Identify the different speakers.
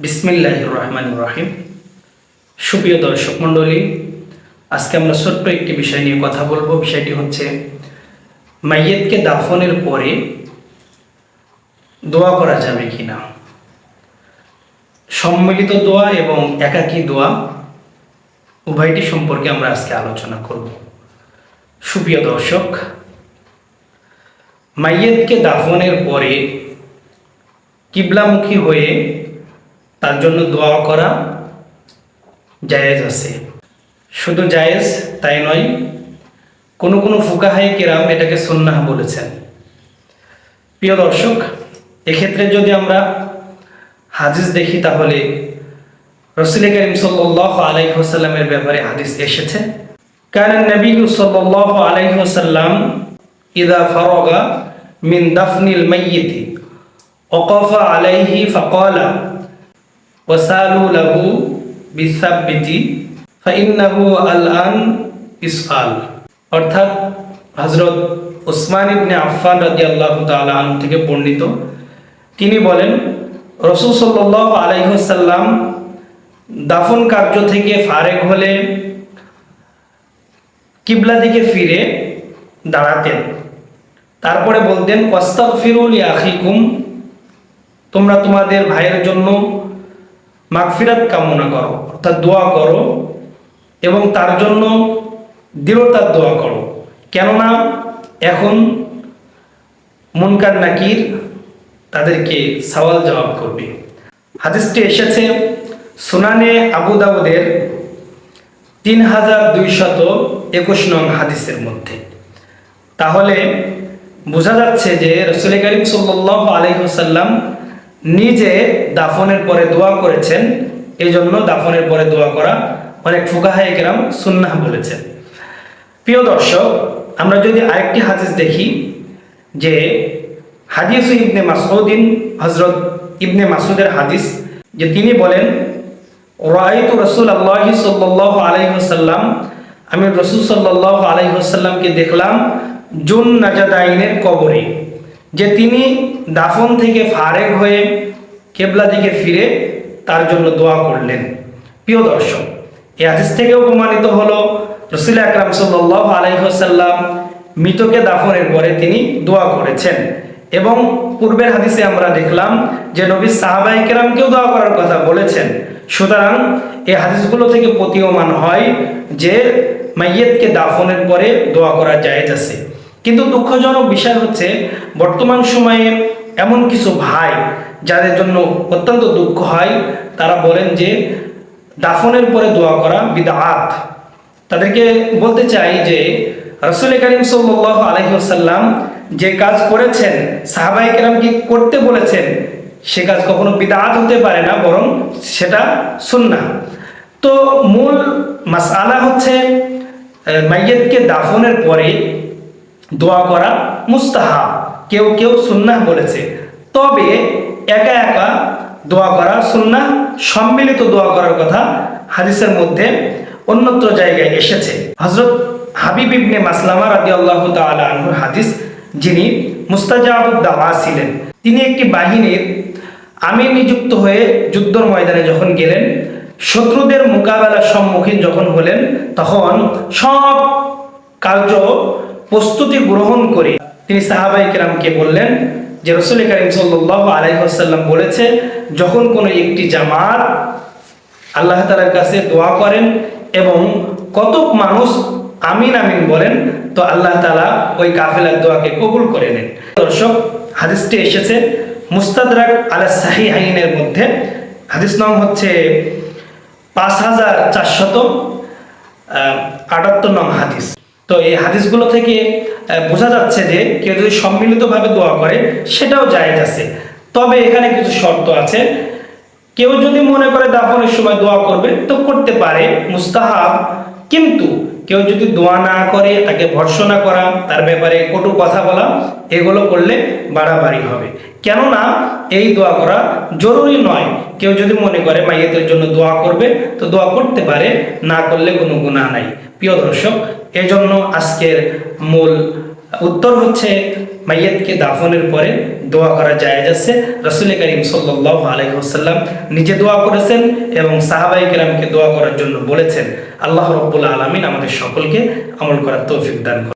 Speaker 1: বিসমিল্লাহ রহমান রাহিম সুপ্রিয় দর্শক মণ্ডলী, আজকে আমরা ছোট্ট একটি বিষয় নিয়ে কথা বলব। বিষয়টি হচ্ছে, মাইয়েতকে দাফনের পরে দোয়া করা যাবে কি না সম্মিলিত দোয়া এবং একাকী দোয়া উভয়টি সম্পর্কে আমরা আজকে আলোচনা করব। সুপ্রিয় দর্শক, মাইয়েতকে দাফনের পরে কিবলামুখী হয়ে তার জন্য দোয়া করা জায়েজ আছে। শুধু জায়েজ তাই নয়, কোনো কোনো ফুকাহাই কেরাম এটাকে সন্ন্যাহ বলেছেন। প্রিয় দর্শক, এক্ষেত্রে যদি আমরা হাদিস দেখি তাহলে রসুল করিম সাল্লাহ আলাই ওসাল্লামের ব্যাপারে হাদিস এসেছে। কারণ নবী সাল্লাহ আলাইহি ইদা ফরগা মিন দাফনিল মাইয়িতি অকফা আলাইহি ফকলা وسالوا له بالثبت فإنه الآن ইসআল অর্থাৎ হজরত ওসমান ইবনে আফফান রাদিয়াল্লাহু তাআলা আনহু থেকে বর্ণিত তিনি বলেন রসুল সাল্লাল্লাহু আলাইহি ওয়াসাল্লাম দাফন কার্য থেকে ফারেক হলে কিবলা দিকে ফিরে দাঁড়াতেন তারপরে বলতেন ওয়াস্তাগফিরুল আখিকুম তোমরা তোমাদের ভাইয়ের জন্য মাগফিরাত কামনা করো, অর্থাৎ দোয়া করো এবং তার জন্য দৃঢ়তার দোয়া করো। কেননা এখন মুনকার নাকির তাদেরকে সওয়াল জবাব করবে। হাদিসটি এসেছে সুনানে আবু দাউদের তিন হাজার দুইশত একুশ নং হাদিসের মধ্যে। তাহলে বোঝা যাচ্ছে যে রসুল করিম সাল্লাহ আলহিহসাল্লাম নিজে দাফনের পরে দোয়া করেছেন এই জন্য দাফনের পরে দোয়া করা অনেক ফুকাহাই কেরাম সুন্নাহ বলেছেন। প্রিয় দর্শক, আমরা যদি আরেকটি হাদিস দেখি, যে হাদিস ইবনে মাসউদিন হজরত ইবনে মাসুদের হাদিস, যে তিনি বলেন রাইতু রসুল আল্লাহি সাল্লাহ আলাইসাল্লাম আমি রসুল সাল্লাহ আলাইসাল্লামকে দেখলাম জুন নাজাদাইনের কবরে। যে তিনি দাফন থেকে ফারেক হয়ে কেবলা দিকে ফিরে তার জন্য দোয়া করলেন। প্রিয় দর্শক এই হাদিস থেকেও প্রমাণিত হলো, রসুল আকরাম সাল্লাহ আলাইসাল্লাম মৃতকে দাফনের পরে তিনি দোয়া করেছেন। এবং পূর্বের হাদিসে আমরা দেখলাম যে নবী সাহাবাই কেরামকেও দোয়া করার কথা বলেছেন। সুতরাং এই হাদিসগুলো থেকে প্রতীয়মান হয় যে মাইয়েতকে দাফনের পরে দোয়া করা জায়েজ আছে। কিন্তু দুঃখজনক বিষয় হচ্ছে, বর্তমান সময়ে এমন কিছু ভাই যাদের জন্য অত্যন্ত দুঃখ হয়, তারা বলেন যে দাফনের পরে দোয়া করা বিদাত তাদেরকে বলতে চাই যে, রসুল করিম সাল্লাহ আলহিহাসাল্লাম যে কাজ করেছেন সাহাবাই কেরাম কি করতে বলেছেন, সে কাজ কখনো বিদাত হতে পারে না, বরং সেটা সুন্না তো মূল মাসালা হচ্ছে মাইয়েতকে দাফনের পরে দোয়া করা মুস্তাহা কেউ কেউ সুন্নাহ বলেছে। তবে একা একা দোয়া করা সুন্নাহ, সম্মিলিত দোয়া করার কথা হাদিসের মধ্যে অন্যত্র জায়গায় এসেছে। হজরত হাবিব ইবনে মাসলামা রাদি আল্লাহ তালুর হাদিস, যিনি মুস্তাজাবুদ্দাওয়া ছিলেন। তিনি একটি বাহিনীর আমির নিযুক্ত হয়ে যুদ্ধর ময়দানে যখন গেলেন, শত্রুদের মোকাবেলার সম্মুখীন যখন হলেন, তখন সব কার্য প্রস্তুতি গ্রহণ করে তিনি সাহাবাই কেরামকে বললেন যে রসুল করিম সাল্লাহ আলাইসাল্লাম বলেছে, যখন কোনো একটি জামাত আল্লাহ তালার কাছে দোয়া করেন এবং কতক মানুষ আমিন আমিন বলেন, তো আল্লাহ তালা ওই কাফেলার দোয়াকে কবুল করে নেন। দর্শক, হাদিসটি এসেছে মুস্তাদরাক আলা সাহি আইনের মধ্যে। হাদিস নাম হচ্ছে পাঁচ হাজার চারশত আটাত্তর নং হাদিস। তো এই হাদিসগুলো থেকে বোঝা যাচ্ছে যে কেউ যদি সম্মিলিতভাবে দোয়া করে, সেটাও জায়েজ আছে। তবে এখানে কিছু শর্ত আছে। কেউ যদি মনে করে দাফনের সময় দোয়া করবে, তো করতে পারে, মুস্তাহাব। কিন্তু কেউ যদি দোয়া না করে, তাকে ভর্সনা করা, তার ব্যাপারে কটু কথা বলা, এগুলো করলে বাড়াবাড়ি হবে। কেননা, এই দোয়া করা জরুরি নয়। কেউ যদি মনে করে মাইয়েদের জন্য দোয়া করবে, তো দোয়া করতে পারে, না করলে কোনো গুণা নাই। প্রিয় দর্শক এজন্য আজকের মূল উত্তর হচ্ছে, মাইয়াতকে দাফনের পরে দোয়া করা যায় যাচ্ছে রসুল করিম সাল্লাহ আলহিহাসাল্লাম নিজে দোয়া করেছেন এবং সাহাবাই কেরামকে দোয়া করার জন্য বলেছেন, আল্লাহ রব্বুল আলমিন আমাদের সকলকে আমল করার তৌফিক দান করেন।